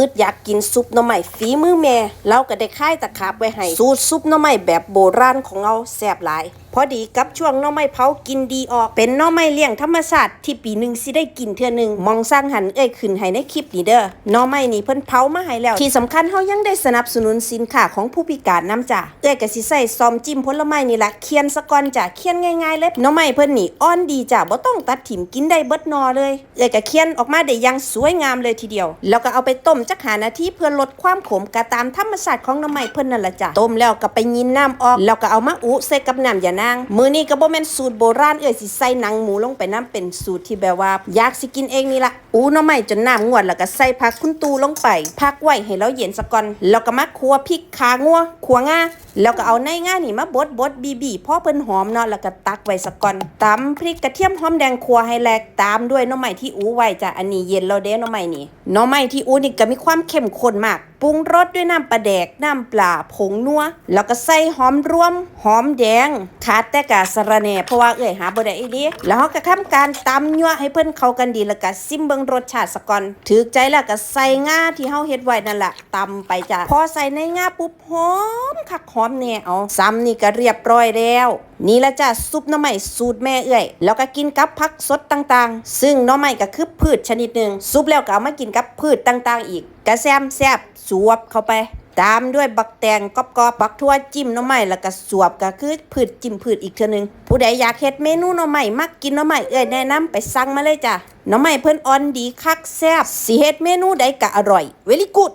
คืดอยากกินซุปหน่อไม้ฝีมือแม่ เราก็ได้ค่ายตะขาบไว้ให้สูตรซุปหน่อไม้แบบโบราณของเราแซ่บหลายพอดีกับช่วงน่อไม้เผากินดีออก เป็นน่อไม้เลี้ยงธรรมชาติที่ปีหนึ่งสิได้กินเทื่อหนึ่งมองสร้างหันเอ้ยขึ้นให้ในคลิปนี้เด้อน่อไม้นี่เพิ่นเผามาให้แล้ว ที่สำคัญเฮายังได้สนับสนุนสินค้าของผู้พิการนํจ้ะเอ้ยก็สิใส่ซอมจิ้มผลไม้นี่ละเคียนสะก่อนจ้ะเคียนง่ายๆเลยน่อไม้เพิ่นนี่อ่อนดีจ้ะบ่ต้องตัดถิ่มกินได้เบิดนอเลยเอ้ยก็เคียนออกมาได้ยังสวยงามเลยทีเดียว แล้วก็เอาไปต้มจักหานาทีเพื่อลดความขมกะตามธรรมชาติของน่อไม้เพิ่นนั่นล่ะจ้ะต้มแล้วก็ไปยินน้ำออกแล้วก็เอามาอุใส่กับน้ำยานางมื้อนี้ก็บ่แม่นสูตรโบราณเอ้ยสิใส่หนังหมูลงไปน้ำเป็นสูตรที่แบบว่าอยากสิกินเองนี่ละอูหน่อไม้จนน้ำงวดแล้วก็ใส่ผักคุณตูลงไปพักไว้ให้เราเย็นซะก่อนแล้วก็มาคั่วพริกขางัวขัวงาแล้วก็เอาในง่านี่มาบดบดบีบีพอเพิ่นหอมเนาะแล้วก็ตักไว้ซะก่อนตำพริกกระเทียมหอมแดงคั่วให้แหลกตามด้วยน่อไม้ที่อูไว้จ้ะอันนี้เย็นแล้วเด้น่อไม้นี่น่อไม้ที่อูนี่ก็มีความเข้มข้นมาก ปรุงรสด้วยน้ำปลาแดก น้ำปลาผงนัว แล้วก็ใส่หอมรวม หอมแดงขาดแต่กาสะระแหน่เพราะว่าเอ้ยหาบ่ได้อีหลีแล้วเฮาก็ทำการตำยั่วให้เพิ่นเข้ากันดีแล้วก็ซิมเบิงรสชาติซะก่อนถือใจแล้วก็ใส่งาที่เฮาเฮ็ดไว้นั่นแหละตำไปจ้ะพอใส่ในงาปุ๊บหอมคักหอมแน่เอาซ้ำนี่ก็เรียบร้อยแล้ว นี่ละจ้ะซุปน่อไม้สูตรแม่เอ้ยแล้วก็กินกับผักสดต่างๆ ซึ่งน่อไม้ก็คือพืชชนิดหนึ่งซุปแล้วก็เอามากินกับพืชต่างๆ อีกกระแซมแซบสวบเข้าไป ตามด้วยบักแตงกอบๆบักทั่วจิ้มน่อไม้แล้วก็สวบก็คือพืชจิ้มพืชอีกเทื่อหนึง ผู้ใดอยากเฮ็ดเมนูน่อไม้มักกินน่อไม้เอ้ยแนะนำไปสั่งมาเลยจ้ะน่อไม้เพิ่นอ่อนดีคักแซบสิเฮ็ดเมนูใดก็อร่อยเวลิกูด